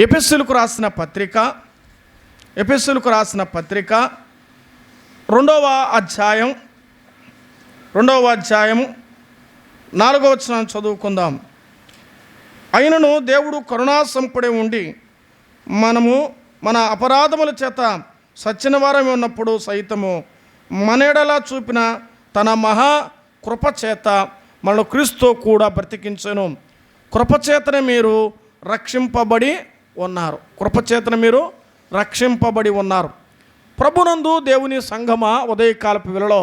ఎపిస్సులకు రాసిన పత్రిక ఎపిస్సులకు రాసిన పత్రిక రెండవ అధ్యాయం రెండవ అధ్యాయం నాలుగవ వచనం చదువుకుందాం. అయినను దేవుడు కరుణాసంపుడే ఉండి మనము మన అపరాధముల చేత సచ్చిన వారం ఉన్నప్పుడు సైతము మనెడలా చూపిన తన మహా కృపచేత మన క్రీస్తు కూడా బ్రతికించను. కృపచేతనే మీరు రక్షింపబడి ఉన్నారు. కృపచేతన మీరు రక్షింపబడి ఉన్నారు. ప్రభునందు దేవుని సంగమ ఉదయకాలపు వేళలో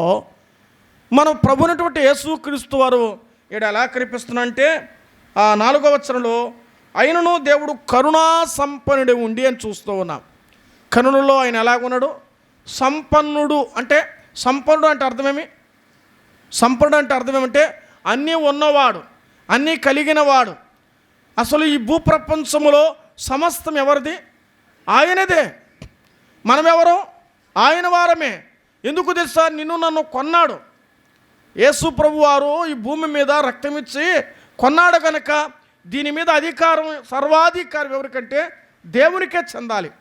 మనం ప్రభునటువంటి యేసుక్రీస్తు వారు ఇక్కడ ఎలా కనిపిస్తున్నంటే ఆ నాలుగవ వచనంలో అయినను దేవుడు కరుణా సంపన్నుడి ఉండి అని చూస్తూ ఉన్నాం. కరుణలో ఆయన ఎలాగున్నాడు సంపన్నుడు అంటే సంపన్నుడు అంటే అర్థమేమి? సంపన్నుడు అంటే అర్థమేమంటే అన్నీ ఉన్నవాడు అన్నీ కలిగినవాడు అసలు ఈ భూప్రపంచంలో సమస్తం ఎవరిది? ఆయనదే. మనమెవరు? ఆయన వారమే. ఎందుకు తెలుసా? నిన్ను నన్ను కొన్నాడు. యేసు ప్రభు వారు ఈ భూమి మీద రక్తమిచ్చి కొన్నాడు కనుక దీని మీద అధికారం సర్వాధికారం ఎవరికంటే దేవునికే చెందాలి.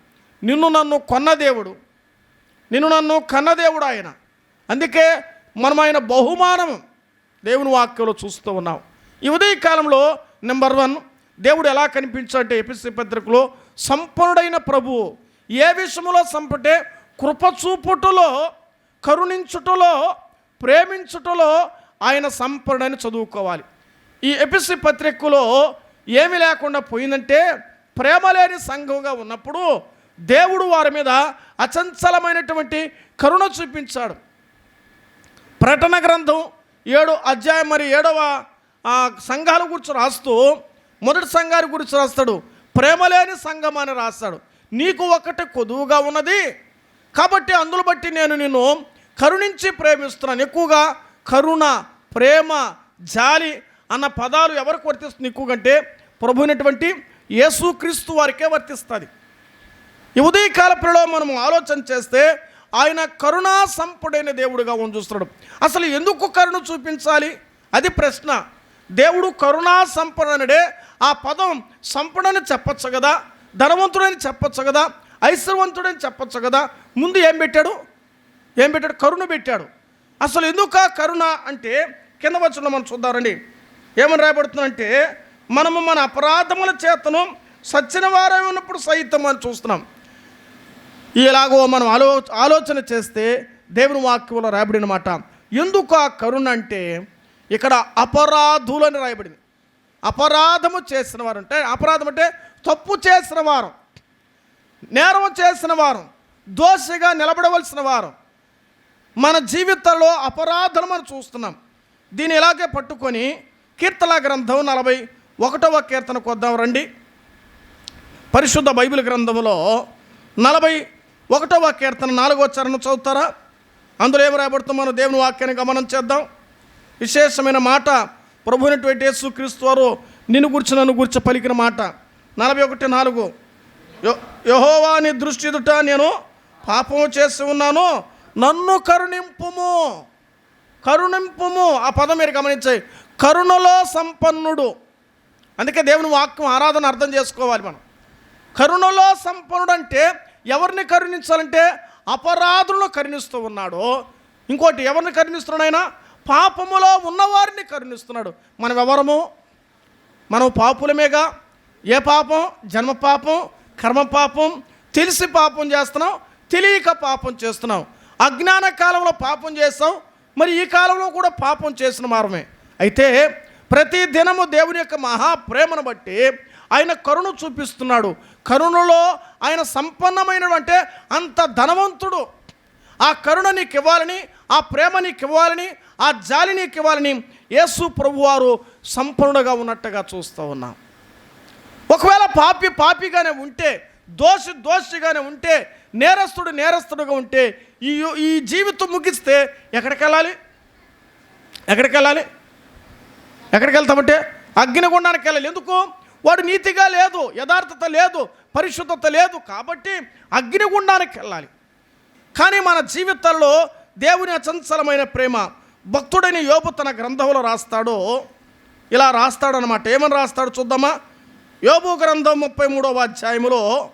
నిన్ను నన్ను కొన్న దేవుడు. నిన్ను నన్ను కన్న దేవుడు ఆయన. అందుకే మనం ఆయన బహుమానం దేవుని వాక్యంలో చూస్తూ ఉన్నాం. ఈ ఉదయ కాలంలో నెంబర్ వన్ దేవుడు ఎలా కనిపించాడంటే ఎపిసి పత్రికలో సంపన్నుడైన ప్రభువు ఏ విషయంలో సంపటే కృప చూపుటలో కరుణించుటలో ప్రేమించుటలో ఆయన సంపన్నుడని చదువుకోవాలి. ఈ ఎపిసి పత్రికలో ఏమి లేకుండా పోయిందంటే ప్రేమ లేని సంఘంగా ఉన్నప్పుడు దేవుడు వారి మీద అచంచలమైనటువంటి కరుణ చూపించాడు. ప్రకటన గ్రంథం ఏడు అధ్యాయం మరి ఏడవ సంఘాల గురించి రాస్తూ మొదటి సంఘాన్ని గురించి రాస్తాడు. ప్రేమలేని సంఘం అని రాస్తాడు. నీకు ఒకటి కొదువుగా ఉన్నది. కాబట్టి అందులో బట్టి నేను నిన్ను కరుణించి ప్రేమిస్తున్నాను. ఎక్కువగా కరుణ ప్రేమ జాలి అన్న పదాలు ఎవరికి వర్తిస్తుంది? ఎక్కువగా ప్రభునటువంటి యేసుక్రీస్తు వారికే వర్తిస్తుంది. ఈ ఉదయకాల పిల్లలో మనం ఆలోచన చేస్తే ఆయన కరుణా సంపుడైన దేవుడుగా మనం చూస్తున్నాడు. అసలు ఎందుకు కరుణ చూపించాలి? అది ప్రశ్న. దేవుడు కరుణా సంపన్నుడే. ఆ పదం సంపడని చెప్పచ్చు కదా ధనవంతుడని చెప్పచ్చు కదా ఐశ్వర్యవంతుడని చెప్పచ్చు కదా. ముందు ఏం పెట్టాడు? ఏం పెట్టాడు? కరుణ పెట్టాడు. అసలు ఎందుకు ఆ కరుణ అంటే కింద వచ్చిన మనం చూద్దామండి. ఏమని రాయబడుతుందంటే మనము మన అపరాధముల చేతను సచ్చిన వారే ఉన్నప్పుడు సైతం అని చూస్తున్నాం. ఇలాగో మనం ఆలో ఆలోచన చేస్తే దేవుని వాక్యంలో రాయబడిన మాట ఎందుకు ఆ కరుణ అంటే ఇక్కడ అపరాధులని రాయబడింది. అపరాధము చేసిన వారు అంటే అపరాధం అంటే తప్పు చేసిన వారు నేరం చేసిన వారు దోషిగా నిలబడవలసిన వారు. మన జీవితంలో అపరాధం మనం చూస్తున్నాం. దీన్ని ఇలాగే పట్టుకొని కీర్తన గ్రంథం నలభై ఒకటవ కీర్తనకు వద్దాం రండి. పరిశుద్ధ బైబిల్ గ్రంథంలో నలభై ఒకటవ కీర్తన నాలుగో చరణం చదువుతారా? అందులో ఏమి రాబడుతుందో మనం దేవుని వాక్యాన్ని గమనం చేద్దాం. విశేషమైన మాట. ప్రభునటువంటి యేసు క్రీస్తు వారు నిన్ను గురించి నన్ను గురించి పలికిన మాట. నలభై ఒకటి నాలుగు. యహోవా నీ దృష్టి ఎదుట నేను పాపము చేసి ఉన్నాను. నన్ను కరుణింపుము. కరుణింపుము. ఆ పదం మీరు గమనించాయి. కరుణలో సంపన్నుడు. అందుకే దేవుని వాక్యం ఆరాధన అర్థం చేసుకోవాలి మనం. కరుణలో సంపన్నుడు అంటే ఎవరిని కరుణించాలంటే అపరాధులను కరుణిస్తూ ఉన్నాడు. ఇంకోటి ఎవరిని కరుణిస్తున్నాడు ఆయన? పాపములో ఉన్నవారిని కరుణిస్తున్నాడు. మనం ఎవరము మనం పాపులమేగా? ఏ పాపం? జన్మ పాపం కర్మ పాపం తెలిసి పాపం చేస్తున్నాం తెలియక పాపం చేస్తున్నాం. అజ్ఞాన కాలంలో పాపం చేస్తాం మరి ఈ కాలంలో కూడా పాపం చేసిన మారమే. అయితే ప్రతి దినము దేవుని యొక్క మహాప్రేమను బట్టి ఆయన కరుణ చూపిస్తున్నాడు. కరుణలో ఆయన సంపన్నమైన అంటే అంత ధనవంతుడు. ఆ కరుణ నీకు ఇవ్వాలని ఆ ప్రేమ నీకు ఇవ్వాలని ఆ జాలి నీకు ఇవ్వాలని యేసు ప్రభువారు సంపన్నుడుగా ఉన్నట్టుగా చూస్తూ ఉన్నాం. ఒకవేళ పాపి పాపిగానే ఉంటే దోషి దోషిగానే ఉంటే నేరస్తుడు నేరస్తుడుగా ఉంటే ఈ ఈ జీవితం ముగిస్తే ఎక్కడికి వెళ్ళాలి ఎక్కడికి వెళ్ళాలి ఎక్కడికి వెళ్తామంటే అగ్నిగుండానికి వెళ్ళాలి. ఎందుకు? వాడు నీతిగా లేదు యథార్థత లేదు పరిశుద్ధత లేదు కాబట్టి అగ్నిగుండానికి వెళ్ళాలి. కానీ మన జీవితాల్లో దేవుని అచంచలమైన ప్రేమ భక్తుడైన యోపు తన గ్రంథంలో రాస్తాడో. ఇలా రాస్తాడనమాట ఏమని రాస్తాడు చూద్దామా? యోబు గ్రంథం ముప్పై మూడవ అధ్యాయములో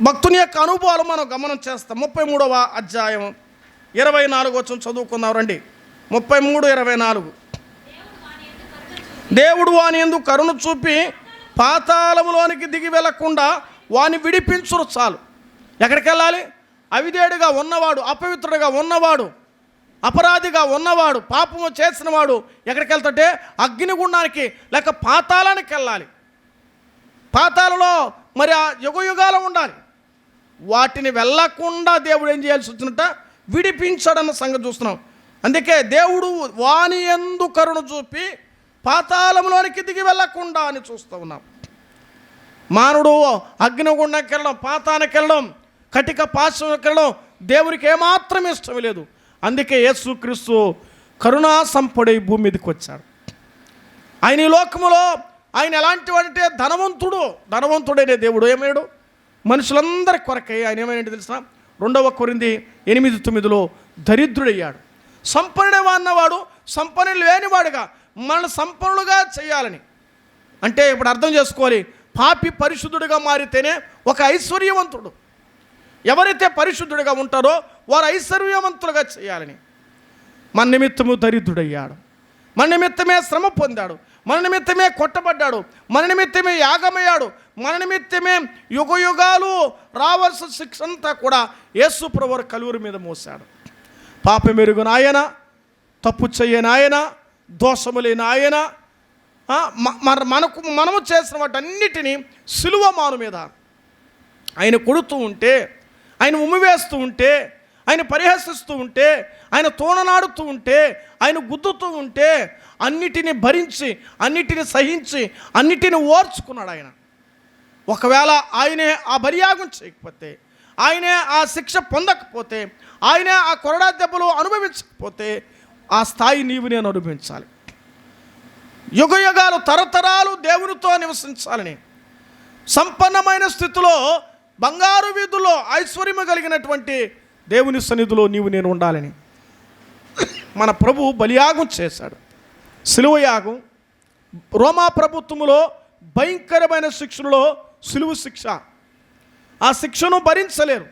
భక్తుని యొక్క అనుభవాలు మనం గమనం చేస్తాం. ముప్పై మూడవ అధ్యాయం ఇరవై నాలుగు వచ్చి చదువుకుందాం రండి. ముప్పై మూడు ఇరవై నాలుగు. దేవుడు వాని ఎందు కరుణ చూపి పాతాళములోనికి దిగి వెళ్ళకుండా వాని విడిపించురు చాలు. ఎక్కడికి వెళ్ళాలి అవిదేడుగా ఉన్నవాడు అపవిత్రుడిగా ఉన్నవాడు అపరాధిగా ఉన్నవాడు పాపము చేసినవాడు ఎక్కడికి వెళ్తుంటే అగ్నిగుండానికి లేక పాతాళానికి వెళ్ళాలి. పాతాలలో మరి ఆ యుగ యుగాలు ఉండాలి. వాటిని వెళ్ళకుండా దేవుడు ఏం చేయాల్సి వచ్చినట్ట విడిపించాడన్న సంగతి చూస్తున్నాం. అందుకే దేవుడు వాని ఎందు కరుణ చూపి పాతాళంలోనికి దిగి వెళ్ళకుండా అని చూస్తూ ఉన్నాం. మానవుడు అగ్నిగుండానికి వెళ్ళడం పాతానికి వెళ్ళడం కటిక పాశంకి వెళ్ళడం దేవుడికి ఏమాత్రం ఇష్టం లేదు. అందుకే యేసుక్రీస్తు కరుణా సంపడి భూమి మీదకి వచ్చాడు. ఆయన ఈ లోకములో ఆయన ఎలాంటి వాడంటే ధనవంతుడు. ధనవంతుడైన దేవుడు ఏమయ్యాడు? మనుషులందరి కొరకై ఆయన ఏమైనా తెలిసిన రెండవ కొరింది ఎనిమిది తొమ్మిదిలో దరిద్రుడయ్యాడు. సంపన్నుడే అన్నవాడు సంపన్నులు లేనివాడుగా మనల్ని సంపన్నులుగా చేయాలని. అంటే ఇప్పుడు అర్థం చేసుకోవాలి. పాపి పరిశుద్ధుడిగా మారితేనే ఒక ఐశ్వర్యవంతుడు. ఎవరైతే పరిశుద్ధుడిగా ఉంటారో వారు ఐశ్వర్యవంతులుగా చేయాలని. మన నిమిత్తము దరిద్రుడయ్యాడు. మన నిమిత్తమే శ్రమ పొందాడు. మన నిమిత్తమే కొట్టబడ్డాడు. మన నిమిత్తమే యాగమయ్యాడు. మన నిమిత్తమే యుగ యుగాలు రావాల్సిన శిక్ష అంతా కూడా యేసు ప్రభువారు కలువురి మీద మోశాడు. పాప మెరుగు నాయన తప్పు చేయని ఆయన దోషము లేని ఆయన మ- మన మనకు మనము చేసిన వాటన్నిటినీ సిలువ మాను మీద ఆయన కొడుతూ ఉంటే ఆయన ఉమ్మివేస్తూ ఉంటే ఆయన పరిహసిస్తూ ఉంటే ఆయన తోననాడుతూ ఉంటే ఆయన గుద్దుతూ ఉంటే అన్నిటిని భరించి అన్నిటిని సహించి అన్నిటిని ఓర్చుకున్నాడు ఆయన. ఒకవేళ ఆయనే ఆ బరియాగం చేయకపోతే ఆయనే ఆ శిక్ష పొందకపోతే ఆయనే ఆ కొరడా దెబ్బలు అనుభవించకపోతే ఆ స్థాయి నీవు నేను అనుభవించాలి. యుగ యుగాలు తరతరాలు దేవునితో నివసించాలని సంపన్నమైన స్థితిలో బంగారు వీధుల్లో ఐశ్వర్యము కలిగినటువంటి దేవుని సన్నిధిలో నీవు నేను ఉండాలని. మన ప్రభు బలియాగం చేశాడు. సిలువ యాగం. రోమా ప్రభుత్వములో భయంకరమైన శిక్షలో సులువు శిక్ష. ఆ శిక్షను భరించలేరు.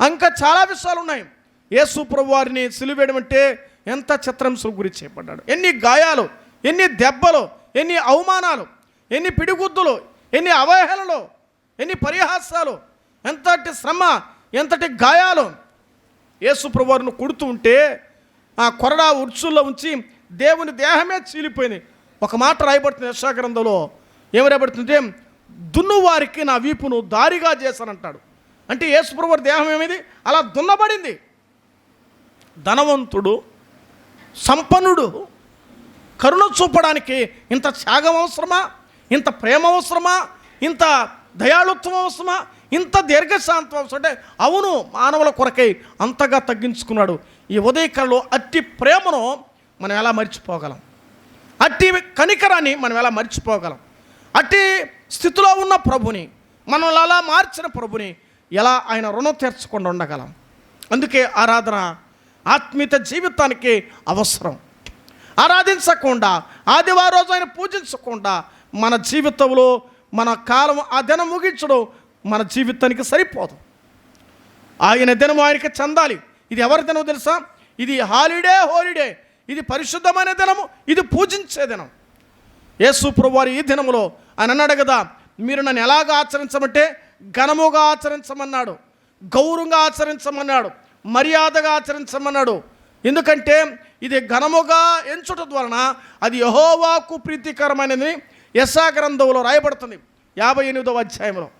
ఇంకా చాలా విషయాలు ఉన్నాయి యేసు ప్రభు వారిని సిలువేయడం అంటే ఎంత చిత్రంశం గురించి చేపడ్డాడు ఎన్ని గాయాలు ఎన్ని దెబ్బలు ఎన్ని అవమానాలు ఎన్ని పిడిగుద్దులు ఎన్ని అవహేళలు ఎన్ని పరిహాసాలు ఎంతటి శ్రమ ఎంతటి గాయాలు యేసు ప్రభు కొడుతూ ఉంటే ఆ కొరడా ఉర్చుల్లో ఉంచి దేవుని దేహమే చీలిపోయింది. ఒక మాట రాయబడుతుంది యశాగ్రంథంలో ఏమి రాయబడుతుంటే దున్నువారికి నా వీపును దారిగా చేశానంటాడు. అంటే యేసుప్రభు దేహం ఏమిది? అలా దున్నబడింది. ధనవంతుడు సంపన్నుడు కరుణ చూపడానికి ఇంత త్యాగం అవసరమా? ఇంత ప్రేమ అవసరమా? ఇంత దయాళుత్వం అవసరమా? ఇంత దీర్ఘశాంతం అంటే అవును మానవుల కొరకై అంతగా తగ్గించుకున్నాడు. ఈ ఉదయకాలంలో అట్టి ప్రేమను మనం ఎలా మర్చిపోగలం? అట్టి కనికరాన్ని మనం ఎలా మర్చిపోగలం? అట్టి స్థితిలో ఉన్న ప్రభుని మనం అలా మార్చిన ప్రభుని ఎలా ఆయన రుణం తీర్చకుండా ఉండగలం? అందుకే ఆరాధన ఆత్మీయత జీవితానికి అవసరం. ఆరాధించకుండా ఆదివారం రోజు ఆయన పూజించకుండా మన జీవితంలో మన కాలం ఆ దినం ముగించడం మన జీవితానికి సరిపోదు. ఆయన దినం ఆయనకి చెందాలి. ఇది ఎవరి దినం తెలుసా? ఇది హాలిడే హోలిడే. ఇది పరిశుద్ధమైన దినము ఇది పూజించే దినం. యేసు ప్రభువారు ఈ దినములో ఆయన అన్నాడు కదా మీరు నన్ను ఎలాగ ఆచరించమంటే ఘనముగా ఆచరించమన్నాడు గౌరవంగా ఆచరించమన్నాడు మర్యాదగా ఆచరించమన్నాడు. ఎందుకంటే ఇది ఘనముగా ఎంచుట వలన అది యహోవాకు ప్రీతికరమైనది. యశాగ్రంథంలో రాయబడుతుంది. యాభై ఎనిమిదవ అధ్యాయంలో.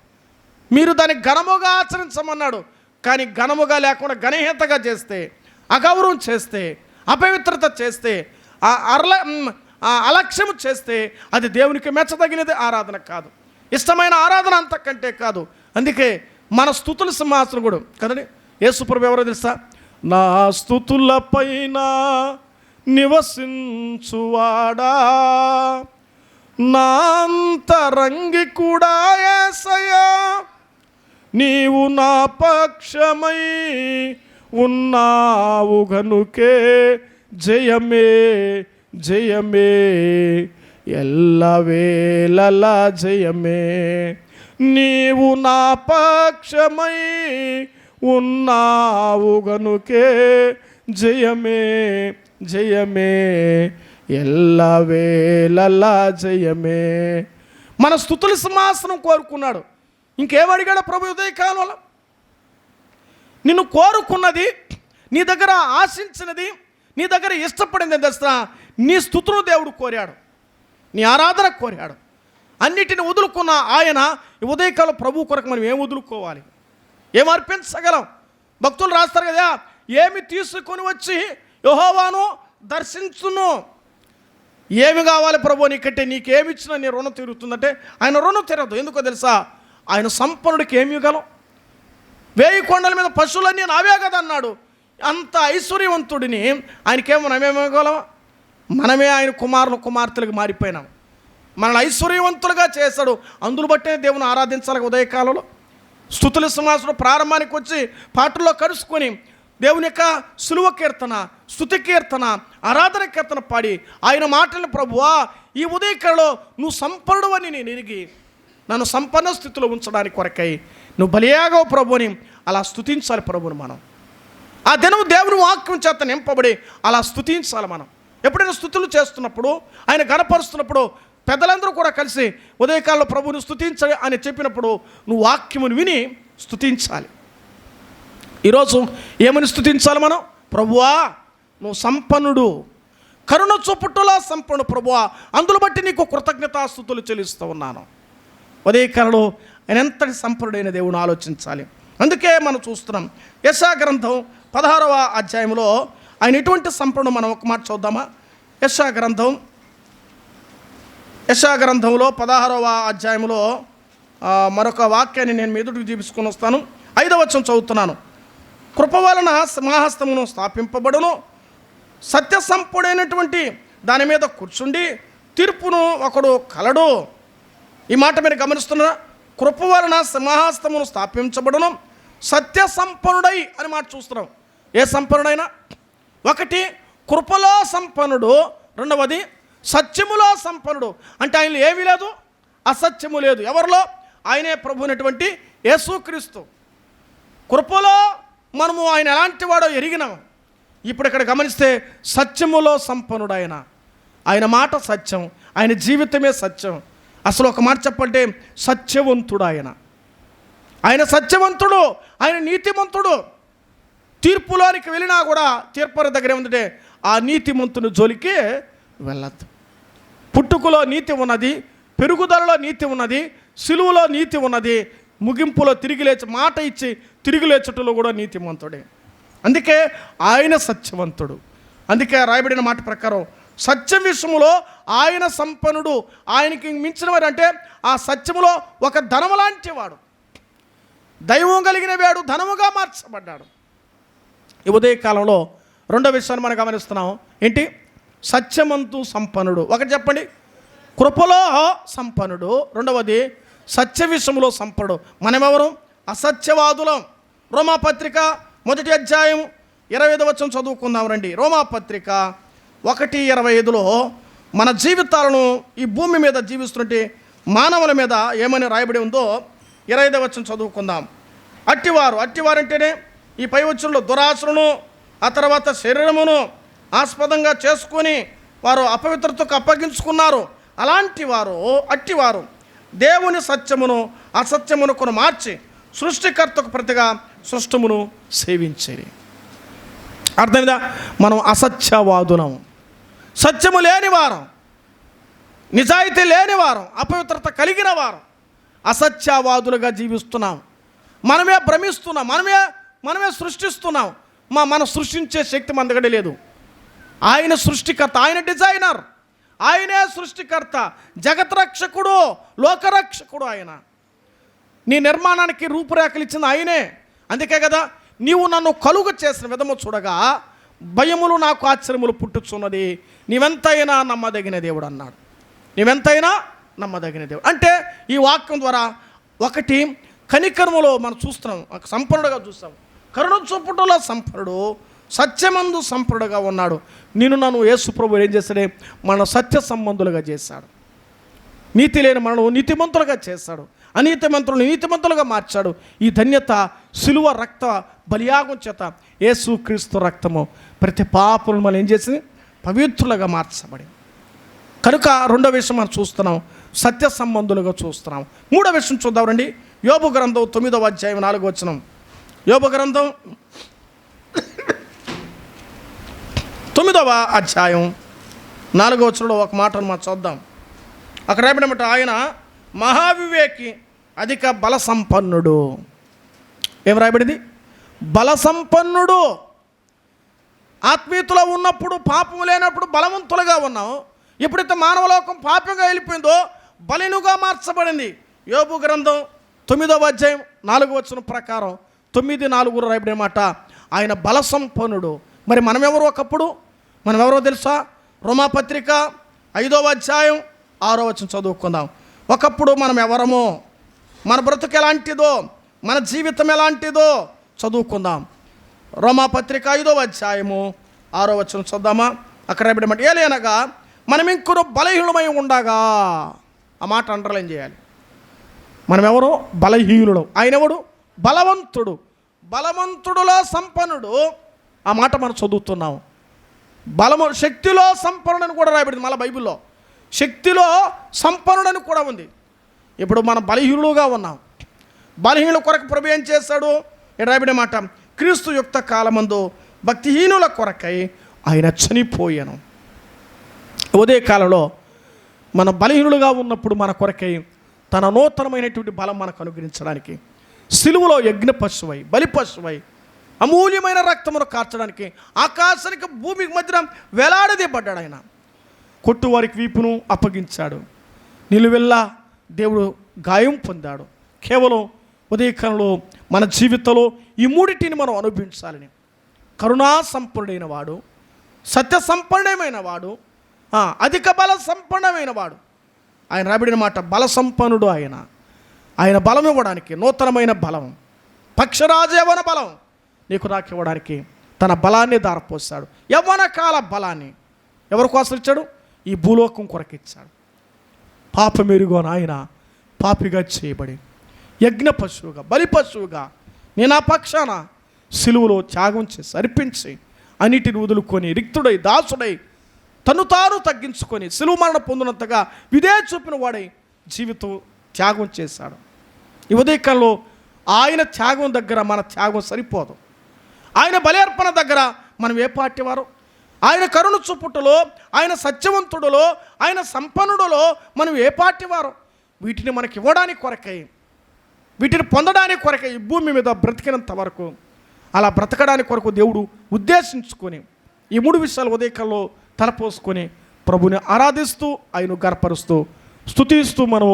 మీరు దాన్ని ఘనముగా ఆచరించమన్నాడు. కానీ ఘనముగా లేకుండా ఘనహీతగా చేస్తే అగౌరవం చేస్తే అపవిత్రత చేస్తే ఆ అరల ఆ అలక్ష్యము చేస్తే అది దేవునికి మెచ్చదగినది ఆరాధన కాదు. ఇష్టమైన ఆరాధన అంతకంటే కాదు. అందుకే మన స్థుతుల సింహాసనం కూడా కదండి? యేసుప్రభు ఎవరో తెలుసా? నా స్థుతులపైన నివసించువాడా. నా అంతరంగి కూడా ఏసయా నీవు నా పక్షమై ఉన్నావు గనుకే జయమే జయమే. ఎల్లవేళలా జయమే. నీవు నా పక్షమై ఉన్నావు గనుకే జయమే జయమే. ఎల్లవేళలా జయమే. మన స్థుతుల సింహాసనం కోరుకున్నాడు. ఇంకేమడిగాడు ప్రభు ఉదయకాలంలో? నిన్ను కోరుకున్నది నీ దగ్గర ఆశించినది నీ దగ్గర ఇష్టపడింది తెలుసా? నీ స్థుతును దేవుడు కోరాడు. నీ ఆరాధన కోరాడు. అన్నిటిని వదులుకున్న ఆయన ఉదయకాలం ప్రభు కొరకు మనం ఏం వదులుకోవాలి? ఏం అర్పించగలం? భక్తులు రాస్తారు కదా ఏమి తీసుకొని వచ్చి యహోవాను దర్శించును. ఏమి కావాలి ప్రభు నీకంటే నీకేమిచ్చినా నీ రుణం తీరుతుందంటే ఆయన రుణం తీరదు. ఎందుకో తెలుసా? ఆయన సంపన్నుడికి ఏమి ఇవ్వగలం? వేయి కొండల మీద పశువులన్నీ నావే కదా అన్నాడు. అంత ఐశ్వర్యవంతుడిని ఆయనకేమో నమేమగలమా మనమే ఆయన కుమారులు కుమార్తెలకు మారిపోయినాం. మనల్ని ఐశ్వర్యవంతులుగా చేశాడు. అందులో బట్టే దేవుని ఆరాధించాలి ఉదయకాలంలో. స్థుతుల సింహాసుడు ప్రారంభానికి వచ్చి పాటల్లో కలుసుకొని దేవుని యొక్క సులువ కీర్తన స్థుతి కీర్తన ఆరాధన కీర్తన పాడి ఆయన మాటలను ప్రభువా ఈ ఉదయకాలలో నువ్వు సంపన్నుడు అని నేను ఎరిగి నన్ను సంపన్న స్థితిలో ఉంచడానికి కొరకై నువ్వు బలియాగవు ప్రభుని అలా స్థుతించాలి ప్రభుని మనం. ఆ దినం దేవుని వాక్యం చేత నింపబడి అలా స్థుతించాలి మనం. ఎప్పుడైనా స్థుతులు చేస్తున్నప్పుడు ఆయన గనపరుస్తున్నప్పుడు పెద్దలందరూ కూడా కలిసి ఉదయకాలంలో ప్రభుని స్థుతించాలి అని చెప్పినప్పుడు నువ్వు వాక్యమును విని స్థుతించాలి ఈరోజు ఏమని స్థుతించాలి మనం? ప్రభువా నువ్వు సంపన్నుడు. కరుణ చూపుట్టులా సంపన్నుడు ప్రభువా. అందులో బట్టి నీకు కృతజ్ఞతాస్థుతులు చెల్లిస్తూ ఉన్నాను. ఉదయకాలంలో ఆయన ఎంతటి సంపన్నుడైన దేవుని ఆలోచించాలి. అందుకే మనం చూస్తున్నాం. యశా గ్రంథం పదహారవ అధ్యాయంలో ఆయన ఎటువంటి సంపన్నుడు మనం ఒక మాట చూద్దామా? యశా గ్రంథం యశా గ్రంథంలో పదహారవ అధ్యాయంలో మరొక వాక్యాన్ని నేను మీ చూపించుకొని వస్తాను. ఐదవ వచ్చం చదువుతున్నాను. కృప వలన సింహాహస్తమును స్థాపింపబడును. సత్య సంపుడైనటువంటి దాని మీద కూర్చుండి తీర్పును ఒకడు కలడు. ఈ మాట మీరు గమనిస్తున్నారా? కృప వలన సింహాస్తమును స్థాపించబడను. సత్య సంపన్నుడై అని మాట చూస్తున్నాం. ఏ సంపన్నుడైనా? ఒకటి కృపలో సంపన్నుడు. రెండవది సత్యములో సంపన్నుడు. అంటే ఆయనలో ఏమీ లేదు అసత్యము లేదు. ఎవరిలో? ఆయనే ప్రభునటువంటి యేసుక్రీస్తు. కృపలో మనము ఆయన ఎలాంటి వాడో ఎరిగినాము ఇప్పుడు ఇక్కడ గమనిస్తే సత్యములో సంపన్నుడు ఆయన ఆయన మాట సత్యం. ఆయన జీవితమే సత్యం. అసలు ఒక మాట చెప్పంటే సత్యవంతుడు ఆయన ఆయన సత్యవంతుడు ఆయన నీతిమంతుడు. తీర్పులోనికి వెళ్ళినా కూడా తీర్పర దగ్గర ఏముందంటే ఆ నీతిమంతుని జోలికి వెళ్ళద్దు. పుట్టుకలో నీతి ఉన్నది పెరుగుదలలో నీతి ఉన్నది సిలువలో నీతి ఉన్నది ముగింపులో తిరిగి లేచి మాట ఇచ్చి తిరిగి లేచటలో కూడా నీతిమంతుడే. అందుకే ఆయన సత్యవంతుడు. అందుకే రాయబడిన మాట ప్రకారం సత్యం విషయంలో ఆయన సంపన్నుడు. ఆయనకి మించిన వాడు అంటే ఆ సత్యములో ఒక ధనము లాంటి వాడు. దైవం కలిగిన వాడు ధనముగా మార్చబడ్డాడు. ఈ ఉదయకాలంలో రెండో విషయాన్ని మనం గమనిస్తున్నాం ఏంటి? సత్యమంతు సంపన్నుడు. ఒకటి చెప్పండి. కృపలో సంపన్నుడు. రెండవది సత్య విషయంలో సంపన్నుడు. మనమెవరు? అసత్యవాదులం. రోమాపత్రిక మొదటి అధ్యాయం ఇరవై ఐదు వచ్చం చదువుకుందాం రండి. రోమాపత్రిక ఒకటి ఇరవై ఐదులో మన జీవితాలను ఈ భూమి మీద జీవిస్తుంటే మానవుల మీద ఏమని రాయబడి ఉందో ఇరవై ఐదు చదువుకుందాం. అట్టివారు అట్టివారంటేనే ఈ పై వచ్చంలో దురాశలను ఆ తర్వాత శరీరమును ఆస్పదంగా చేసుకొని వారు అపవిత్రతకు అప్పగించుకున్నారు. అలాంటి వారు అట్టివారు దేవుని సత్యమును అసత్యమును కొను మార్చి సృష్టికర్తకు ప్రతిగా సృష్టమును సేవించేది. అర్థమైందా? మనం అసత్యవాదునము సత్యము లేని వారం నిజాయితీ లేని వారం అపవిత్రత కలిగిన వారం అసత్యవాదులుగా జీవిస్తున్నాం. మనమే భ్రమిస్తున్నాం మనమే మనమే సృష్టిస్తున్నాం. మా మనం సృష్టించే శక్తి మన దగ్గర లేదు. ఆయన సృష్టికర్త ఆయన డిజైనర్. ఆయనే సృష్టికర్త జగత్రక్షకుడు లోకరక్షకుడు ఆయన. నీ నిర్మాణానికి రూపురేఖలు ఇచ్చింది ఆయనే. అందుకే కదా నీవు నన్ను కలుగ చేసిన విధము చూడగా భయములు నాకు ఆశ్చర్యములు పుట్టుచున్నది. నీవెంతైనా నమ్మదగిన దేవుడు అన్నాడు. నీవెంతైనా నమ్మదగిన దేవుడు. అంటే ఈ వాక్యం ద్వారా ఒకటి కనికర్మలో మనం చూస్తున్నాం. ఒక సంపన్నుడుగా చూస్తాం. కరుణ చూపుటలో సంపన్నుడు సత్యమందు సంపన్నుడుగా ఉన్నాడు. నేను నన్ను యేసు ప్రభు ఏం చేస్తాడే? మన సత్య సంబంధులుగా చేశాడు నీతి లేని మనను నీతిమంతులుగా చేశాడు అనీతిమంతులను నీతిమంతులుగా మార్చాడు. ఈ ధన్యత సిలువ రక్త బలియాగం చేత యేసు క్రీస్తు రక్తము ప్రతి పాపులను మనం ఏం చేసింది? పవిత్రులుగా మార్చబడి కనుక రెండో విషయం మనం చూస్తున్నాం. సత్య సంబంధులుగా చూస్తున్నాం. మూడో విషయం చూద్దాం రండి. యోబు గ్రంథం తొమ్మిదవ అధ్యాయం నాలుగో వచనం. యోబు గ్రంథం తొమ్మిదవ అధ్యాయం నాలుగో వచనంలో ఒక మాటను మనం చూద్దాం. అక్కడ రాబడినమాట ఆయన మహావివేకి అధిక బల సంపన్నుడు ఏం రాయబడింది? బల సంపన్నుడు ఆత్మీయతలో ఉన్నప్పుడు పాపం లేనప్పుడు బలవంతులుగా ఉన్నావు. ఎప్పుడైతే మానవలోకం పాపంగా వెళ్ళిపోయిందో బలినుగా మార్చబడింది. యోబు గ్రంథం తొమ్మిదవ అధ్యాయం నాలుగు వచ్చిన ప్రకారం తొమ్మిది నాలుగు రాయబడే మాట ఆయన బల సంపన్నుడు మరి మనం ఒకప్పుడు? మనం ఎవరో తెలుసా? రోమాపత్రిక ఐదవ అధ్యాయం ఆరో వచ్చిన చదువుకుందాం. ఒకప్పుడు మనం ఎవరమో మన బ్రతుకు ఎలాంటిదో మన జీవితం ఎలాంటిదో చదువుకుందాం. రోమాపత్రిక ఐదో అధ్యాయము ఆరో వచ్చిన చూద్దామా? అక్కడ రాయబడమంటే ఏలేనగా మనం ఇంకొను బలహీనమై ఉండగా. ఆ మాట అండర్లైన్ చేయాలి. మనం బలహీనుడు ఆయన ఎవడు బలవంతుడు. బలవంతుడులో సంపన్నుడు. ఆ మాట మనం చదువుతున్నాము బలము శక్తిలో సంపన్నుడని కూడా రాయబడింది మళ్ళీ బైబిల్లో. శక్తిలో సంపన్నుడని కూడా ఉంది. ఇప్పుడు మనం బలహీనులుగా ఉన్నాం. బలహీనుల కొరకు ప్రభు ఏం చేశాడు ఇక్కడ మాట క్రీస్తు యుక్త కాలమందు భక్తిహీనుల కొరకై ఆయన చనిపోయాను. ఉదయ కాలంలో మన బలహీనులుగా ఉన్నప్పుడు మన కొరకై తన నూతనమైనటువంటి బలం మనకు అనుగ్రహించడానికి సిలువలో యజ్ఞ పశువై బలి పశువై అమూల్యమైన రక్తమును కార్చడానికి ఆకాశానికి భూమికి మధ్యన వేలాడదీపడ్డాడు ఆయన. కొట్టువారికి వీపును అప్పగించాడు. నిలువెల్లా దేవుడు గాయం పొందాడు. కేవలం ఉదయకాలంలో మన జీవితంలో ఈ మూడిటిని మనం అనుభవించాలని. కరుణా సంపన్నుడైన వాడు సత్య సంపన్నమైన వాడు అధిక బల సంపన్నమైన వాడు. ఆయన రాబడిన మాట బల సంపన్నుడు ఆయన. ఆయన బలం ఇవ్వడానికి నూతనమైన బలం. పక్షరాజేవన బలం. నీకు నాకు ఇవ్వడానికి తన బలాన్ని దారపోసాడు యవ్వన కాల బలాన్ని ఎవరి కోసం ఇచ్చాడు? ఈ భూలోకం కొరకు ఇచ్చాడు పాపమెరుగో నాయన పాపిగా చేయబడి యజ్ఞ పశువుగా బలి పశువుగా నేను ఆ పక్షాన సిలువలో త్యాగం చేసి అర్పించి అన్నిటిని వదులుకొని రిక్తుడై దాసుడై తను తాను తగ్గించుకొని సిలువ మరణ పొందినంతగా విదే చూపిన వాడై జీవితం త్యాగం చేశాడు. ఈ ఉదయకాలంలో ఆయన త్యాగం దగ్గర మన త్యాగం సరిపోదు. ఆయన బలి అర్పణ దగ్గర మనం ఏ పార్టీ వారు? ఆయన కరుణ చూపుటలో ఆయన సత్యవంతుడులో ఆయన సంపన్నుడులో మనం ఏ పార్టీ వారు? వీటిని మనకి ఇవ్వడానికి కొరకై వీటిని పొందడానికి కొరకై ఈ భూమి మీద బ్రతికినంత వరకు అలా బ్రతకడానికి కొరకు దేవుడు ఉద్దేశించుకొని ఈ మూడు విషయాలు ఉదయకాలంలో తలపోసుకొని ప్రభుని ఆరాధిస్తూ ఆయన గర్పరుస్తూ స్తుతిస్తూ మనం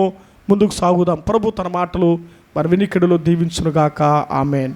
ముందుకు సాగుదాం. ప్రభు తన మాటలు మరి వినికిడిలో దీవించునుగాక. ఆమెన్.